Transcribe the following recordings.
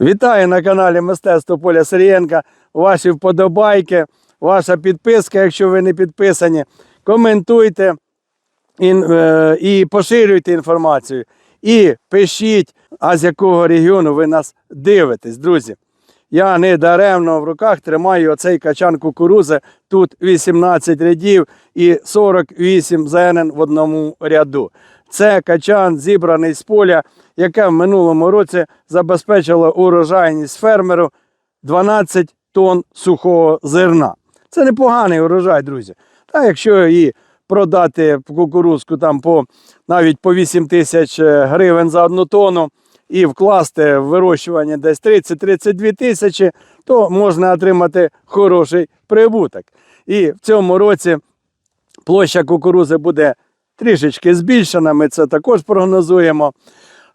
Вітаю на каналі Мистецтво Поля Сирієнка. Ваші вподобайки, ваша підписка, якщо ви не підписані. Коментуйте і, е, і поширюйте інформацію. І пишіть, а з якого регіону ви нас дивитесь, друзі. Я не даремно в руках тримаю оцей качан кукурузи. Тут 18 рядів і 48 зерен в одному ряду. Це качан зібраний з поля, яке в минулому році забезпечило урожайність фермеру 12 тонн сухого зерна. Це непоганий урожай, друзі. Та якщо і продати кукурузку там по навіть по 8 тисяч гривень за одну тонну і вкласти в вирощування десь 30-32 тисячі, то можна отримати хороший прибуток. І в цьому році площа кукурузи буде трішечки збільшена, ми це також прогнозуємо.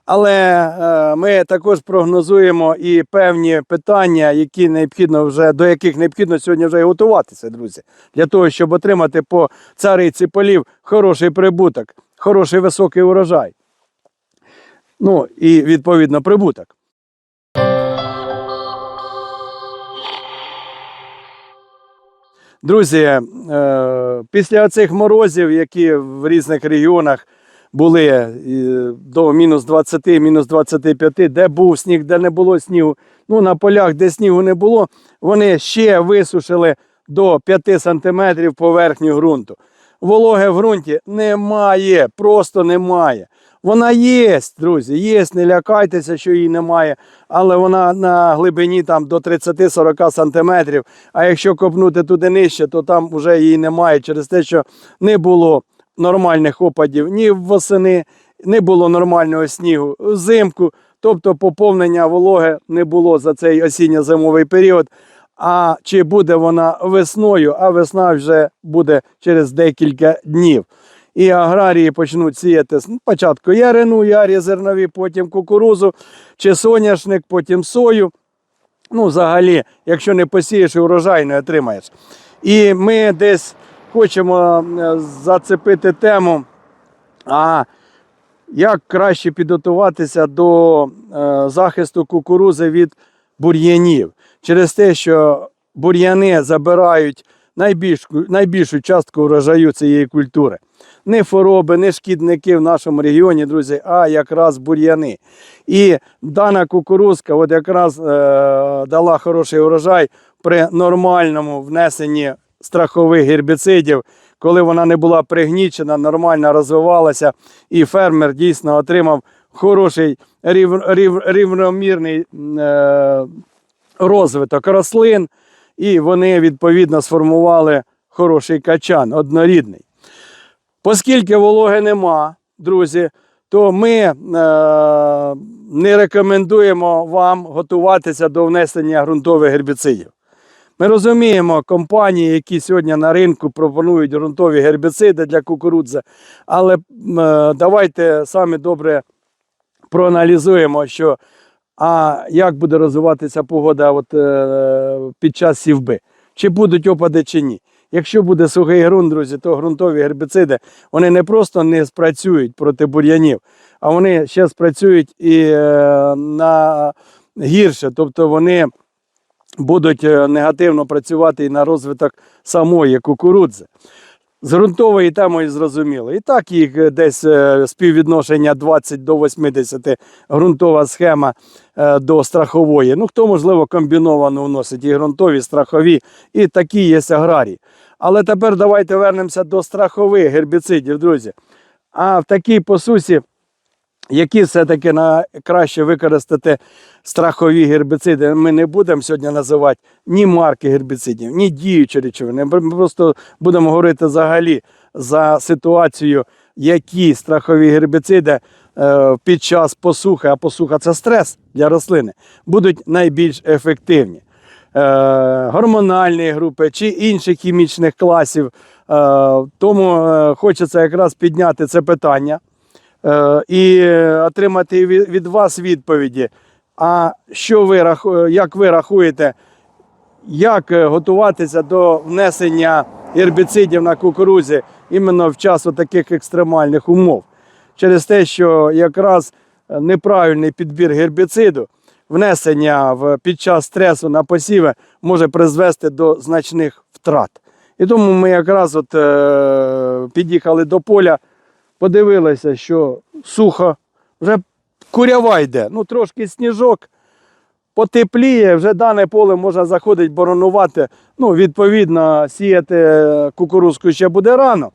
Але е, ми також прогнозуємо і певні питання, які необхідно вже, до яких необхідно сьогодні вже готуватися, друзі, для того, щоб отримати по цариці полів хороший прибуток, хороший високий урожай. Ну і відповідно прибуток. Друзі, е, після цих морозів, які в різних регіонах були е, до мінус 20, мінус 25, де був сніг, де не було снігу, ну на полях, де снігу не було, вони ще висушили до 5 сантиметрів поверхню ґрунту. Вологи в ґрунті немає, просто немає. Вона є, друзі, є, не лякайтеся, що її немає, але вона на глибині там до 30-40 сантиметрів. А якщо копнути туди нижче, то там вже її немає через те, що не було нормальних опадів ні восени, не було нормального снігу взимку. Тобто поповнення вологи не було за цей осінньо-зимовий період. А чи буде вона весною, а весна вже буде через декілька днів. І аграрії почнуть сіяти спочатку ярину, ярі зернові, потім кукурузу чи соняшник, потім сою. Ну, взагалі, якщо не посієш, урожай не отримаєш. І ми десь хочемо е, зацепити тему, а як краще підготуватися до е, захисту кукурузи від бур'янів. Через те, що бур'яни забирають найбільшу, найбільшу частку урожаю цієї культури. Не хвороби, не шкідники в нашому регіоні, друзі, а якраз бур'яни. І дана кукурузка от якраз е, дала хороший урожай при нормальному внесенні страхових гербіцидів, коли вона не була пригнічена, нормально розвивалася, і фермер дійсно отримав хороший рів, рів, рівномірний е, розвиток рослин, і вони відповідно сформували хороший качан, однорідний. Оскільки вологи нема, друзі, то ми е, не рекомендуємо вам готуватися до внесення ґрунтових гербіцидів. Ми розуміємо компанії, які сьогодні на ринку пропонують ґрунтові гербіциди для кукурудзи, але е, давайте самі добре проаналізуємо, що а як буде розвиватися погода от, е, під час сівби, чи будуть опади, чи ні. Якщо буде сухий ґрунт, друзі, то ґрунтові гербіциди вони не просто не спрацюють проти бур'янів, а вони ще спрацюють і е, на гірше, тобто вони будуть е, негативно працювати і на розвиток самої кукурудзи. З ґрунтової темою зрозуміло. І так їх десь е, співвідношення 20 до 80 ґрунтова схема до страхової. Ну, хто, можливо, комбіновано вносить і ґрунтові, страхові, і такі є аграрії. Але тепер давайте вернемося до страхових гербіцидів, друзі. А в такій посусі, які все-таки на краще використати страхові гербіциди, ми не будемо сьогодні називати ні марки гербіцидів, ні діючі речовини. Ми просто будемо говорити взагалі за ситуацію, які страхові гербіциди е, під час посухи, а посуха це стрес для рослини, будуть найбільш ефективні. Е, гормональні групи чи інших хімічних класів. Е, тому е, хочеться якраз підняти це питання і отримати від, вас відповіді. А що ви як ви рахуєте, як готуватися до внесення гербіцидів на кукурузі іменно в час таких екстремальних умов? Через те, що якраз неправильний підбір гербіциду внесення під час стресу на посіви може призвести до значних втрат. І тому ми якраз от, е, під'їхали до поля, подивилися, що сухо, вже курява йде, ну трошки сніжок, потепліє, вже дане поле можна заходити боронувати. Ну, відповідно, сіяти кукурузку ще буде рано.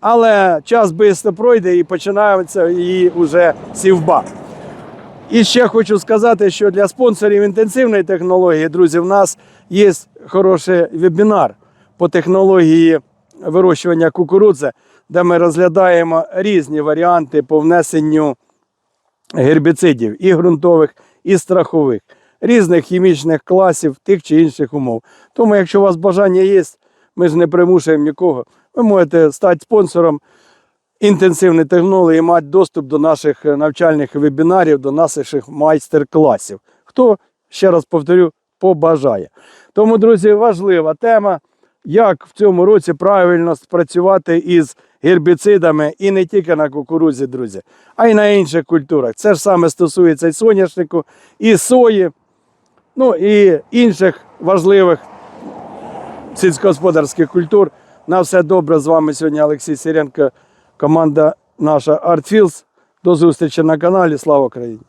Але час швидко пройде і починається її вже сівба. І ще хочу сказати, що для спонсорів інтенсивної технології, друзі, в нас є хороший вебінар по технології вирощування кукурудзи, де ми розглядаємо різні варіанти по внесенню гербіцидів і ґрунтових, і страхових, різних хімічних класів тих чи інших умов. Тому, якщо у вас бажання є, ми ж не примушуємо нікого. Ви можете стати спонсором інтенсивної технології і мати доступ до наших е, навчальних вебінарів, до наших майстер-класів. Хто, ще раз повторю, побажає. Тому, друзі, важлива тема, як в цьому році правильно спрацювати із гербіцидами і не тільки на кукурудзі, друзі, а й на інших культурах. Це ж саме стосується і соняшнику, і сої, ну і інших важливих сільськогосподарських культур. На все добре з вами сьогодні Олексій Сиренко, команда наша ArtFields. До зустрічі на каналі. Слава Україні!